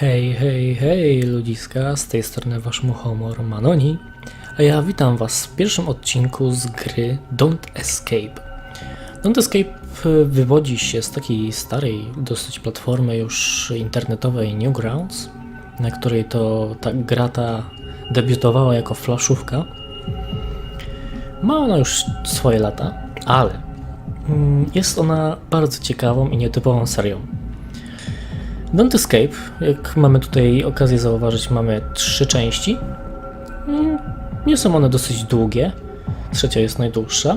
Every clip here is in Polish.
Hej, hej, hej, ludziska, z tej strony wasz muchomor Manoni, a ja witam was w pierwszym odcinku z gry Don't Escape. Don't Escape y, wywodzi się z takiej starej dosyć platformy już internetowej Newgrounds, na której to ta gra ta debiutowała jako flaszówka. Ma ona już swoje lata, ale mm, jest ona bardzo ciekawą i nietypową serią. Don't Escape, jak mamy tutaj okazję zauważyć, mamy trzy części. Mm, Nie są one dosyć długie. Trzecia jest najdłuższa.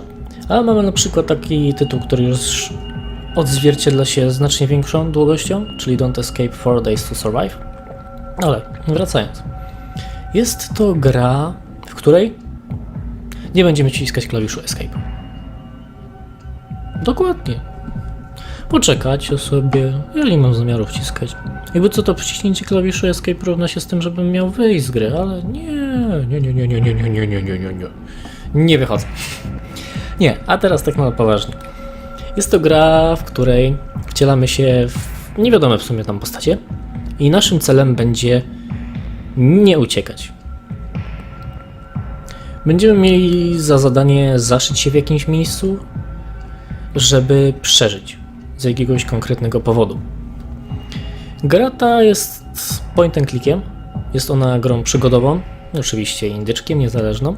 Ale mamy na przykład taki tytuł, który już odzwierciedla się znacznie większą długością, czyli Don't Escape 4 Days to Survive. Ale wracając. Jest to gra, w której nie będziemy wciskać klawiszu Escape. Dokładnie poczekacie sobie. Ja nie mam zamiaru wciskać. Jakby co to przyciśnięcie klawiszu Escape równa się z tym, żebym miał wyjść z gry, ale nie, nie, nie, nie, nie, nie, nie, nie, nie, nie, nie, nie. Nie wychodzę. Nie, a teraz tak na poważnie. Jest to gra, w której wcielamy się w niewiadome w sumie tam postacie i naszym celem będzie nie uciekać. Będziemy mieli za zadanie zaszyć się w jakimś miejscu, żeby przeżyć z jakiegoś konkretnego powodu. Gra ta jest point and clickiem. Jest ona grą przygodową, oczywiście indyczkiem, niezależną.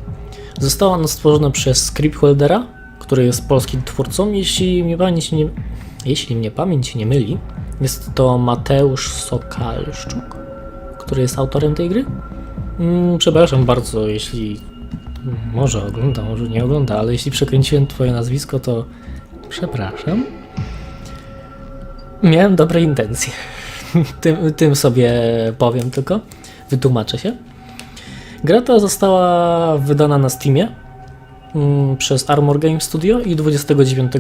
Została ona stworzona przez Scriptholdera, który jest polskim twórcą. Jeśli mnie pamięć nie, jeśli mnie pamięć nie myli, jest to Mateusz Sokalszczuk, który jest autorem tej gry. Mm, przepraszam bardzo, jeśli może ogląda, może nie ogląda, ale jeśli przekręciłem twoje nazwisko, to przepraszam. Miałem dobre intencje. tym, tym sobie powiem tylko. Wytłumaczę się. Gra ta została wydana na Steamie mm, przez Armor Game Studio i 29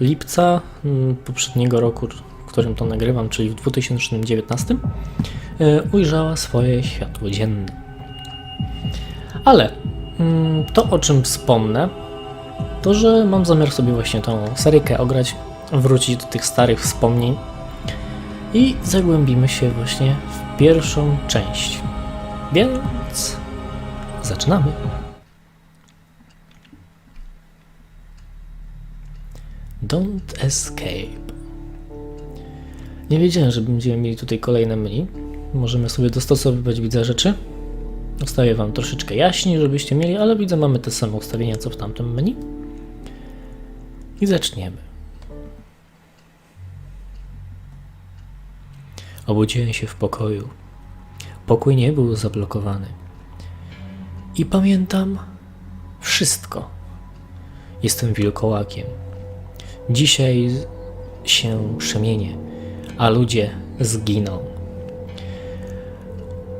lipca mm, poprzedniego roku, w którym to nagrywam, czyli w 2019, y, ujrzała swoje światło dzienne. Ale mm, to, o czym wspomnę, to, że mam zamiar sobie właśnie tą seryjkę ograć, wrócić do tych starych wspomnień i zagłębimy się właśnie w pierwszą część. Więc zaczynamy. Don't escape. Nie wiedziałem, że będziemy mieli tutaj kolejne menu. Możemy sobie dostosowywać, widzę, rzeczy. Ustawię Wam troszeczkę jaśniej, żebyście mieli, ale widzę, mamy te same ustawienia, co w tamtym menu. I zaczniemy. Obudziłem się w pokoju. Pokój nie był zablokowany. I pamiętam wszystko. Jestem wilkołakiem. Dzisiaj się przemienię, a ludzie zginą.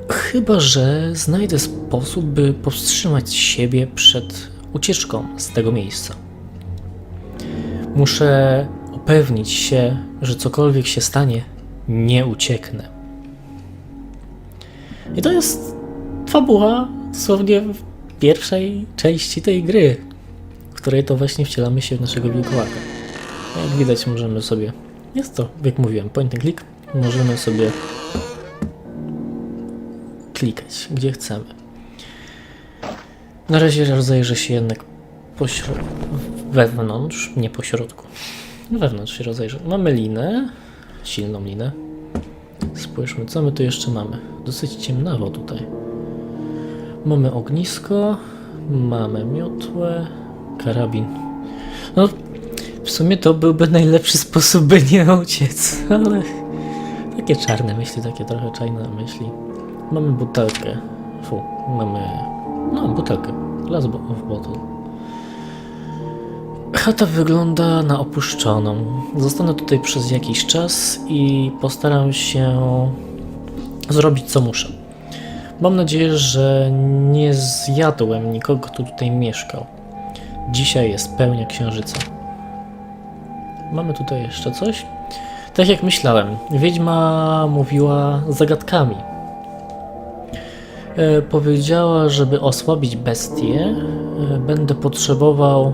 Chyba, że znajdę sposób, by powstrzymać siebie przed ucieczką z tego miejsca. Muszę upewnić się, że cokolwiek się stanie, nie ucieknę. I to jest fabuła dosłownie w pierwszej części tej gry, w której to właśnie wcielamy się w naszego wilkołaka. Jak widać możemy sobie, jest to, jak mówiłem, point and click, możemy sobie klikać, gdzie chcemy. Na razie rozejrzę się jednak po śro- wewnątrz, nie po środku. Wewnątrz się rozejrzę. Mamy linę, silną linę. Spójrzmy, co my tu jeszcze mamy. Dosyć ciemnawo tutaj. Mamy ognisko, mamy miotłę, karabin. No, w sumie to byłby najlepszy sposób, by nie uciec, ale takie czarne myśli, takie trochę czajne myśli. Mamy butelkę. Fu, mamy. No, butelkę. Glass of bottle. Chata wygląda na opuszczoną. Zostanę tutaj przez jakiś czas i postaram się zrobić co muszę. Mam nadzieję, że nie zjadłem nikogo, kto tutaj mieszkał. Dzisiaj jest pełnia księżyca. Mamy tutaj jeszcze coś? Tak jak myślałem, wiedźma mówiła zagadkami. E, powiedziała, żeby osłabić bestię, e, będę potrzebował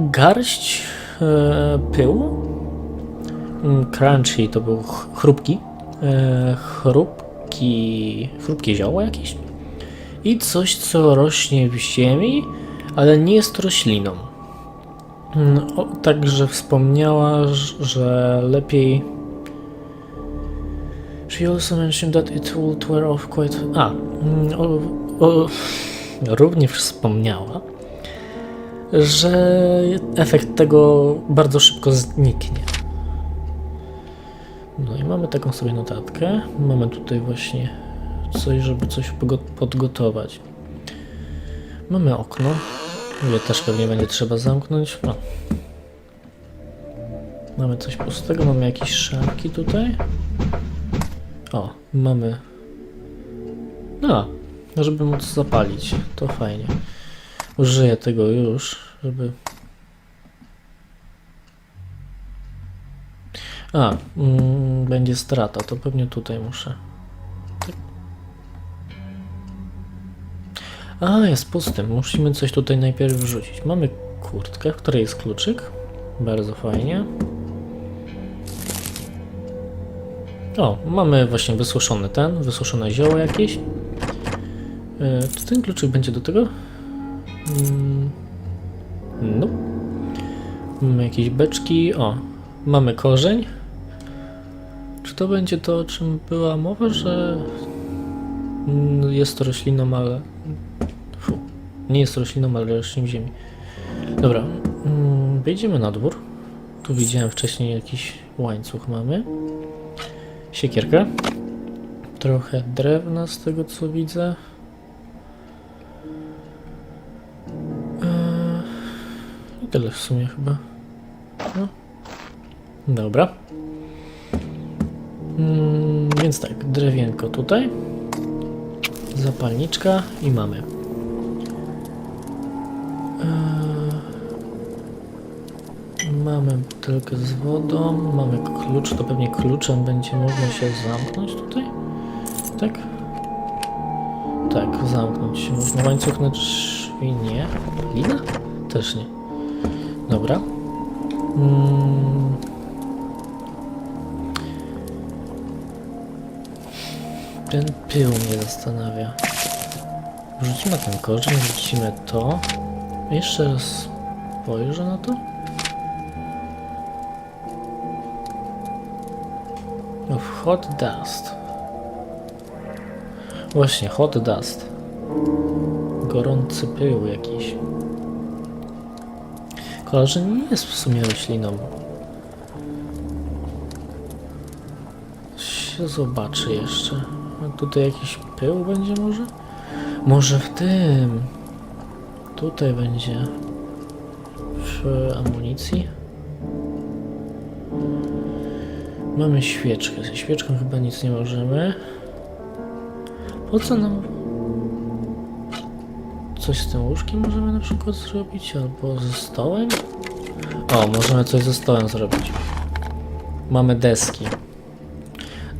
garść e, pyłu. Mm, Crunchy to był ch- chrupki. e, chrupki, chrupkie zioło jakieś i coś, co rośnie w ziemi, ale nie jest rośliną. Mm, także wspomniała, że lepiej. She also mentioned that it would wear off quite. A, mm, o, o, również wspomniała, że efekt tego bardzo szybko zniknie. No i mamy taką sobie notatkę. Mamy tutaj właśnie coś, żeby coś podgotować. Mamy okno. Je też pewnie będzie trzeba zamknąć. Mamy coś pustego, mamy jakieś szafki tutaj. O, mamy. No, żeby móc zapalić. To fajnie. Użyję tego już, żeby. A, mm, będzie strata, to pewnie tutaj muszę. A, jest pusty. Musimy coś tutaj najpierw wrzucić. Mamy kurtkę, w której jest kluczyk. Bardzo fajnie. O, mamy właśnie wysuszony ten, wysuszone zioło jakieś. Yy, czy ten kluczyk będzie do tego? No. Mamy jakieś beczki. O, mamy korzeń. Czy to będzie to, o czym była mowa, że jest to rośliną, ale. Fu, nie jest rośliną, ale roślin w ziemi. Dobra, mm, wejdziemy na dwór. Tu widziałem wcześniej jakiś łańcuch mamy. Siekierkę. Trochę drewna z tego co widzę. Tyle w sumie chyba. No. Dobra. Mm, więc tak, drewienko tutaj. Zapalniczka i mamy. Eee, mamy butelkę z wodą, mamy klucz, to pewnie kluczem będzie można się zamknąć tutaj? Tak? Tak, zamknąć się można. Łańcuch na drzwi nie. Lina? Też nie. Dobra. Mm. Ten pył mnie zastanawia. Wrzucimy ten korzeń, wrzucimy to. Jeszcze raz spojrzę na to. Hot dust. Właśnie, hot dust. Gorący pył jakiś. Korzeń nie jest w sumie rośliną. Się zobaczy jeszcze. A tutaj jakiś pył będzie może? Może w tym. Tutaj będzie. W amunicji. Mamy świeczkę. Ze świeczką chyba nic nie możemy. Po co nam... Coś z tym łóżkiem możemy na przykład zrobić? Albo ze stołem? O, możemy coś ze stołem zrobić. Mamy deski.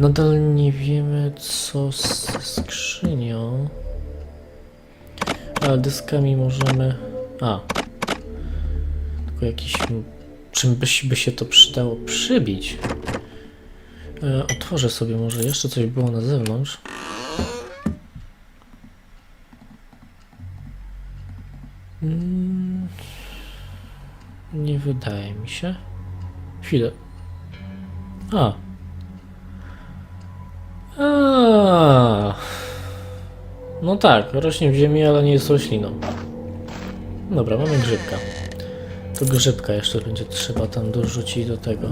Nadal nie wiemy co z skrzynią. Ale deskami możemy... A. Tylko jakiś... Czym by, by się to przydało przybić? E, otworzę sobie może jeszcze coś było na zewnątrz. Mm, nie wydaje mi się. Chwilę. A. A. No tak, rośnie w ziemi, ale nie jest rośliną. Dobra, mamy grzybka. To grzybka jeszcze będzie trzeba tam dorzucić do tego.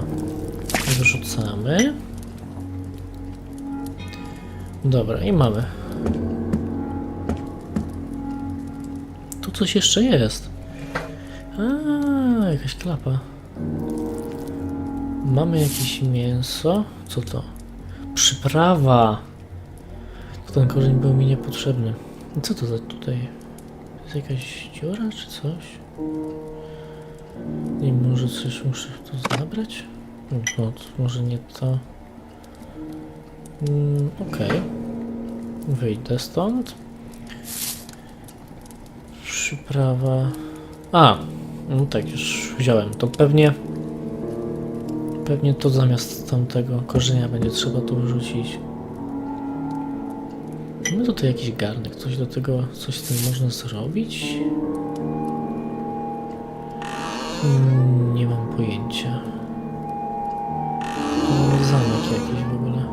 Wrzucamy. Dobra, i mamy. Coś jeszcze jest. A, jakaś klapa. Mamy jakieś mięso. Co to? Przyprawa. Ten korzeń był mi niepotrzebny. Co to za tutaj? Jest jakaś dziura czy coś? I może coś muszę tu zabrać? No, może nie to. Mm, Okej. Wyjdę stąd. Przyprawa. A, no tak, już wziąłem. To pewnie pewnie to zamiast tamtego korzenia będzie trzeba tu wrzucić. Mamy tutaj jakiś garnek, coś do tego, coś z tym można zrobić? Mm, Nie mam pojęcia. Mamy zamek jakiś w ogóle.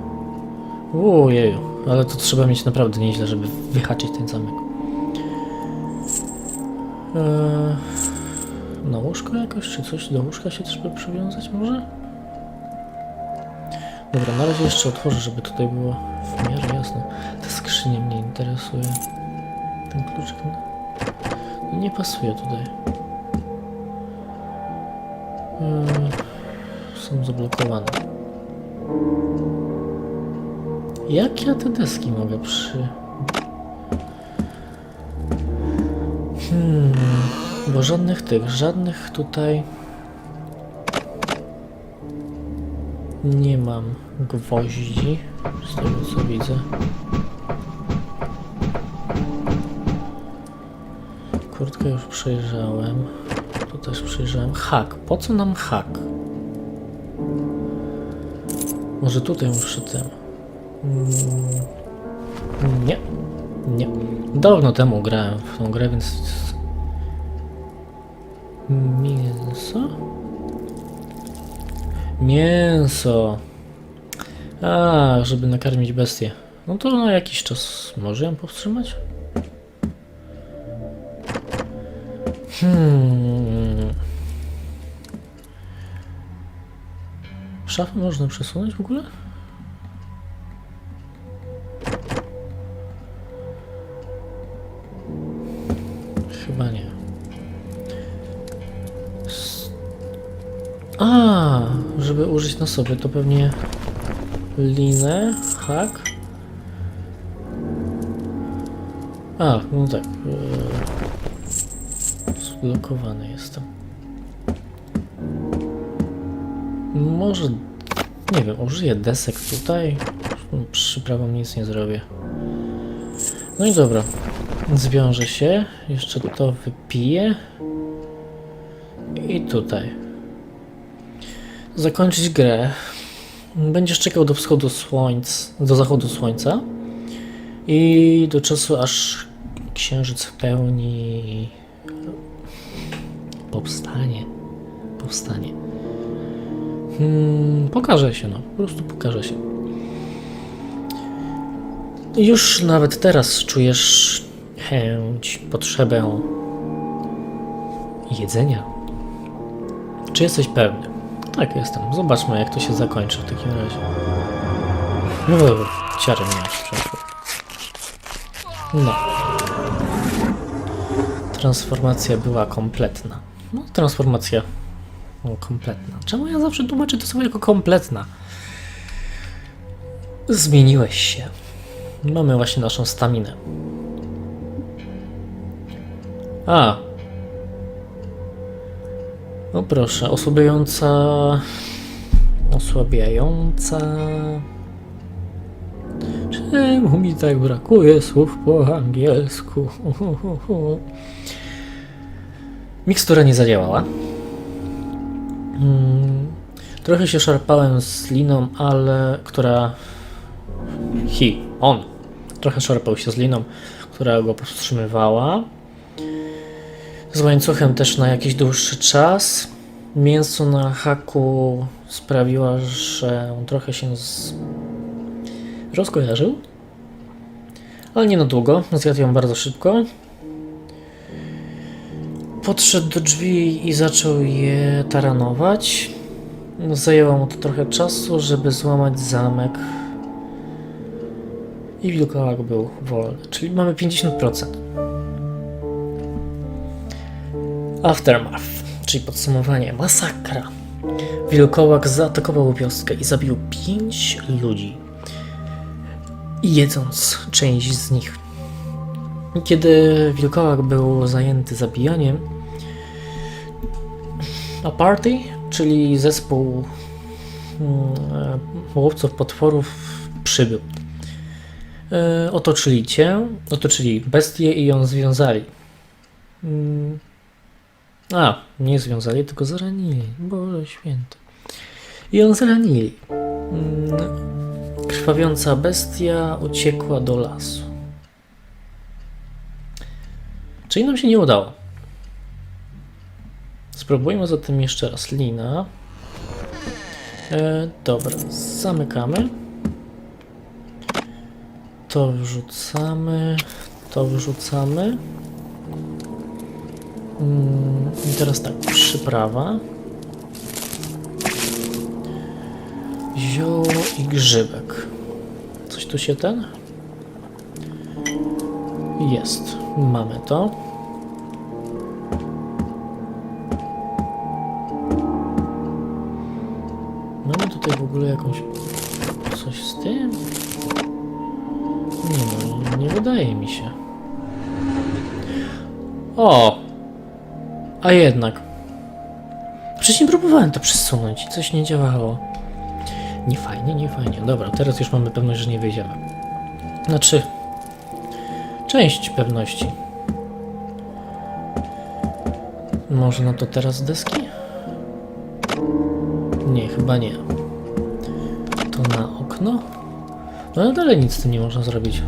Ojeju, ale to trzeba mieć naprawdę nieźle, żeby wyhaczyć ten zamek. Eee, na łóżko jakoś, czy coś do łóżka się trzeba przywiązać może? Dobra, na razie jeszcze otworzę, żeby tutaj było w miarę jasno. Ta skrzynia mnie interesuje. Ten kluczyk no, nie pasuje tutaj. Eee, są zablokowane. Jak ja te deski mogę przy... Hmm, bo żadnych tych, żadnych tutaj nie mam gwoździ, z tego co widzę. Kurtkę już przejrzałem. Tu też przejrzałem. Hak. Po co nam hak? Może tutaj muszę tym. Mm, Nie. Nie. Dawno temu grałem w tą grę, więc... Mięso? Mięso. A, żeby nakarmić bestię. No to na jakiś czas może ją powstrzymać? Hmm. Szafę można przesunąć w ogóle? Żeby użyć na sobie, to pewnie linę, hak. A, no tak. e, Zblokowany jestem. Może, nie wiem, użyję desek tutaj. Przyprawą nic nie zrobię. No i dobra. Zwiążę się, jeszcze to wypiję. I tutaj. Zakończyć grę. Będziesz czekał do wschodu słońca, do zachodu słońca i do czasu aż księżyc w pełni powstanie. Powstanie. Hmm, pokaże się, no. Po prostu pokaże się. Już nawet teraz czujesz chęć, potrzebę jedzenia. Czy jesteś pewny? Tak, jestem. Zobaczmy, jak to się zakończy w takim razie. No ciary mnie przeszły. No. Transformacja była kompletna. No, transformacja no, kompletna. Czemu ja zawsze tłumaczę to słowo jako kompletna? Zmieniłeś się. Mamy właśnie naszą staminę. A. No proszę, osłabiająca. Osłabiająca. Czemu mi tak brakuje słów po angielsku? Mikstura nie zadziałała. Mm, trochę się szarpałem z liną, ale która. He, on. Trochę szarpał się z liną, która go powstrzymywała. Z łańcuchem też na jakiś dłuższy czas. Mięso na haku sprawiło, że on trochę się z... rozkojarzył. Ale nie na długo. Zjadł ją bardzo szybko. Podszedł do drzwi i zaczął je taranować. No, Zajęło mu to trochę czasu, żeby złamać zamek. I wilkołak był wolny, czyli mamy 50%. Aftermath, czyli podsumowanie. Masakra. Wilkołak zaatakował wioskę i zabił 5 ludzi, jedząc część z nich. Kiedy wilkołak był zajęty zabijaniem, a party, czyli zespół mm, łowców potworów przybył. E, Otoczyli cię, otoczyli bestię i ją związali. A, nie związali, tylko zaranili. Boże święty. ją zranili. Mm, Krwawiąca bestia uciekła do lasu. Czyli nam się nie udało. Spróbujmy zatem jeszcze raz lina. E, dobra, zamykamy. To wrzucamy. To wrzucamy. Mm, I teraz tak, przyprawa. Zioło i grzybek. Coś tu się ten? Jest. Mamy to. Mamy tutaj w ogóle jakąś... Coś z tym? Nie no, nie wydaje mi się. O! A jednak. Wcześniej próbowałem to przesunąć i coś nie działało. Nie fajnie, nie fajnie. Dobra, teraz już mamy pewność, że nie wyjdziemy. Znaczy, część pewności. Może na to teraz deski? Nie, chyba nie. To na okno? No ale dalej nic z tym nie można zrobić.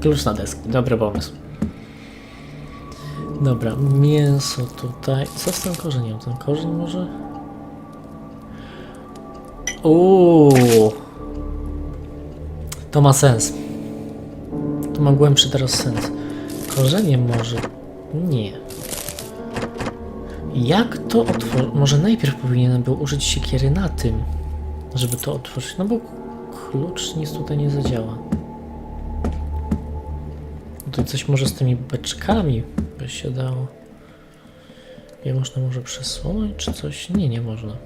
Klucz na deski. Dobry pomysł. Dobra, mięso tutaj. Co z tym korzeniem? Ten korzeń może? Uuu. To ma sens. To ma głębszy teraz sens. Korzenie może. Nie. Jak to otworzyć? Może najpierw powinienem był użyć siekiery na tym, żeby to otworzyć. No bo klucz nic tutaj nie zadziała. To coś może z tymi beczkami by się dało. Je można może przesunąć, czy coś? Nie, nie można.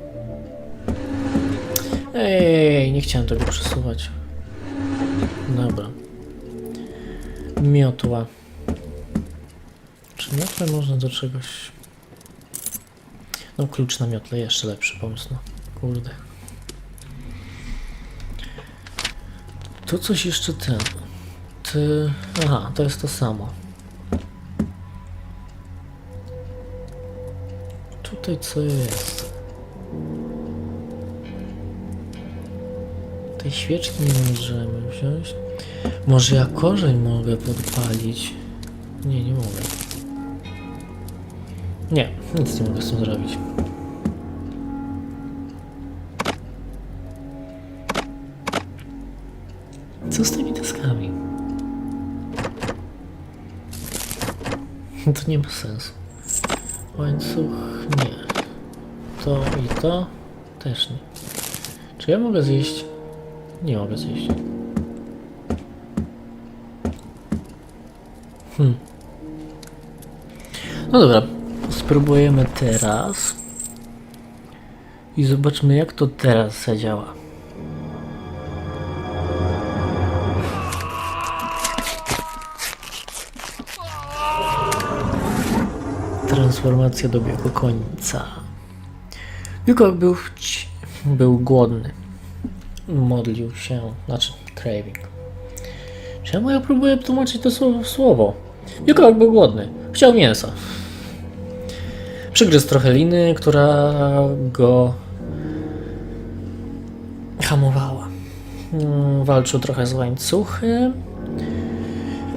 Ej, nie chciałem tego przesuwać. Dobra. Miotła. Czy miotłę można do czegoś... No klucz na miotle, jeszcze lepszy pomysł, no. Kurde. Tu coś jeszcze ten. Aha, to jest to samo. Tutaj co jest? Tej świeczki nie możemy wziąć. Może ja korzeń mogę podpalić? Nie, nie mogę. Nie, nic nie mogę z tym zrobić. Co z tymi To nie ma sensu. Łańcuch nie. To i to też nie. Czy ja mogę zjeść? Nie mogę zjeść. Hmm. No dobra, spróbujemy teraz. I zobaczmy jak to teraz zadziała. Transformacja dobiegła końca. Wilkołak był, był głodny. Modlił się, znaczy craving. Czemu ja próbuję tłumaczyć to słowo? słowo? Wilkołak był głodny. Chciał mięsa. Przygryzł trochę liny, która go hamowała. Mm, Walczył trochę z łańcuchem.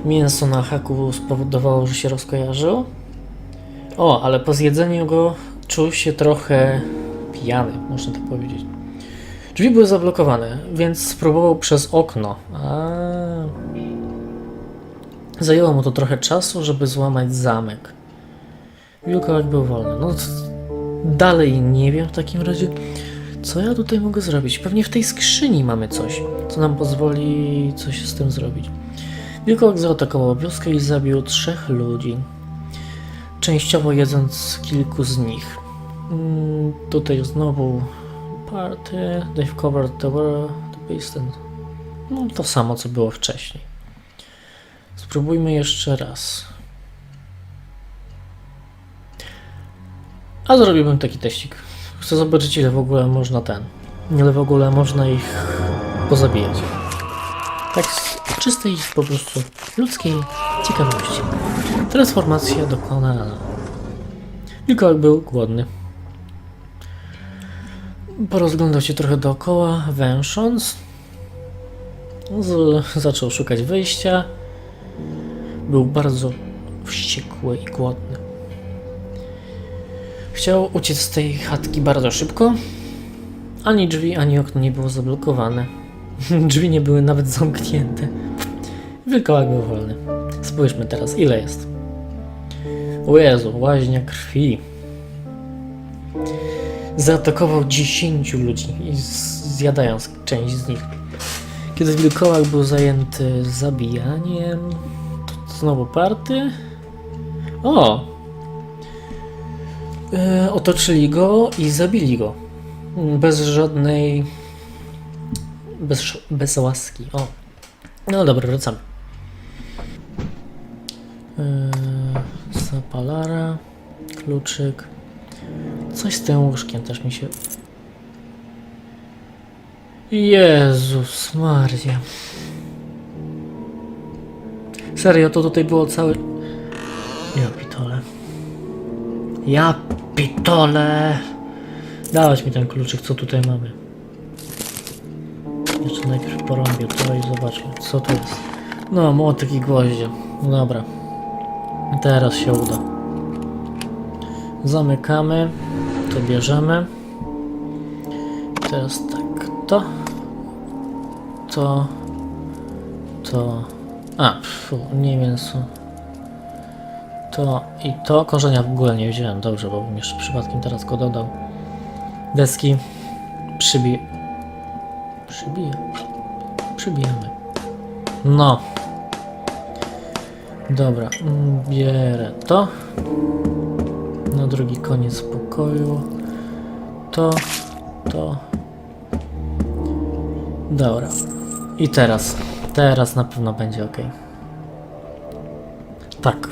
Mięso na haku spowodowało, że się rozkojarzył. O, ale po zjedzeniu go czuł się trochę pijany, można tak powiedzieć. Drzwi były zablokowane, więc spróbował przez okno. A... Zajęło mu to trochę czasu, żeby złamać zamek. Wilkołak był wolny. No, dalej nie wiem w takim razie, co ja tutaj mogę zrobić. Pewnie w tej skrzyni mamy coś, co nam pozwoli coś z tym zrobić. Wilkołak zaatakował wioskę i zabił trzech ludzi częściowo jedząc kilku z nich. Mm, tutaj znowu party, they've covered the world, the beast. No to samo, co było wcześniej. Spróbujmy jeszcze raz. A zrobimy taki teścik. Chcę zobaczyć, ile w ogóle można ten... Ile w ogóle można ich pozabijać. Tak z czystej po prostu ludzkiej ciekawości. Transformacja dokonana. Wilkołak był głodny. Porozglądał się trochę dookoła, węsząc. Z, zaczął szukać wyjścia. Był bardzo wściekły i głodny. Chciał uciec z tej chatki bardzo szybko. Ani drzwi, ani okno nie było zablokowane. drzwi nie były nawet zamknięte. Wilkołak był wolny. Spójrzmy teraz, ile jest. O Jezu, łaźnia krwi. Zaatakował 10 ludzi, zjadając część z nich. Kiedy wilkołak był zajęty zabijaniem, to znowu party. O! E, otoczyli go i zabili go. Bez żadnej. Bez, bez łaski. O. No dobra, wracamy. Yy, zapalara, kluczyk. Coś z tym łóżkiem też mi się. Jezus Maria. Serio, to tutaj było całe. Ja pitole. Ja pitole. Dawać mi ten kluczyk, co tutaj mamy. Jeszcze najpierw porąbię to i zobaczmy, co to jest. No, młotek i gwoździe. No Dobra. Teraz się uda. Zamykamy. To bierzemy. Teraz tak, to. To. To. A, pfu, nie mięso. To i to. Korzenia w ogóle nie wziąłem, dobrze, bo bym jeszcze przypadkiem teraz go dodał. Deski. Przybij. Przybija. Przybijamy. No. Dobra, mm, bierę to. Na drugi koniec pokoju. To, to. Dobra. I teraz. Teraz na pewno będzie ok. Tak.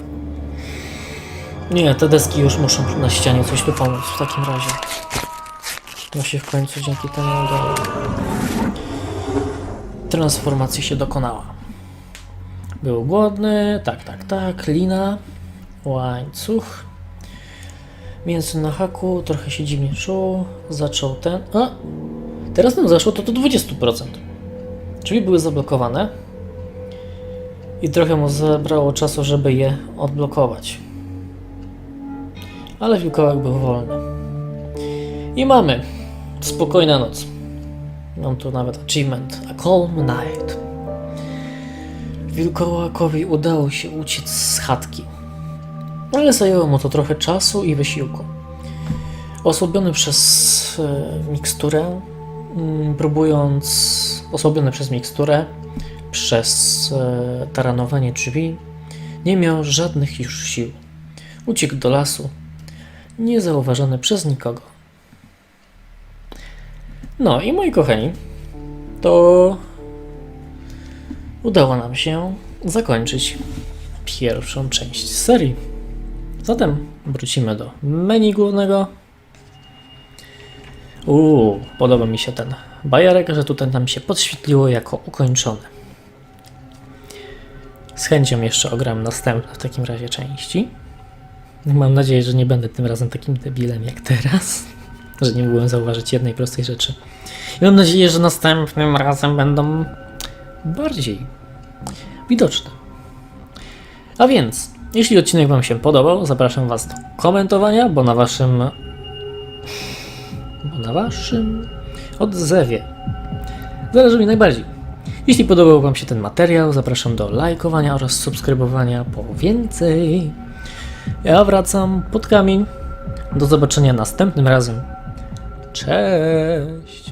Nie, te deski już muszą na ścianie coś tu pomóc w takim razie. To się w końcu dzięki temu udało. Transformacja się dokonała. Był głodny, tak, tak, tak, lina, łańcuch, mięso na haku, trochę się dziwnie czuł, zaczął ten, a, teraz nam zaszło to do 20%. Drzwi były zablokowane i trochę mu zabrało czasu, żeby je odblokować. Ale wilkołak był wolny. I mamy spokojna noc. Mam tu nawet achievement, a calm night. Wilkołakowi udało się uciec z chatki, ale zajęło mu to trochę czasu i wysiłku. Osłabiony przez e, miksturę, mm, próbując, osłabiony przez miksturę, przez e, taranowanie drzwi, nie miał żadnych już sił. Uciekł do lasu, niezauważony przez nikogo. No i moi kochani, to udało nam się zakończyć pierwszą część serii. Zatem wrócimy do menu głównego. Uuu, podoba mi się ten bajarek, że tutaj nam się podświetliło jako ukończony. Z chęcią jeszcze ogram następne w takim razie części. Mam nadzieję, że nie będę tym razem takim debilem jak teraz, że nie mogłem zauważyć jednej prostej rzeczy. I mam nadzieję, że następnym razem będą bardziej widoczne. A więc, jeśli odcinek Wam się podobał, zapraszam Was do komentowania, bo na Waszym. bo na Waszym odzewie zależy mi najbardziej. Jeśli podobał Wam się ten materiał, zapraszam do lajkowania oraz subskrybowania po więcej. Ja wracam pod kamień. Do zobaczenia następnym razem. Cześć!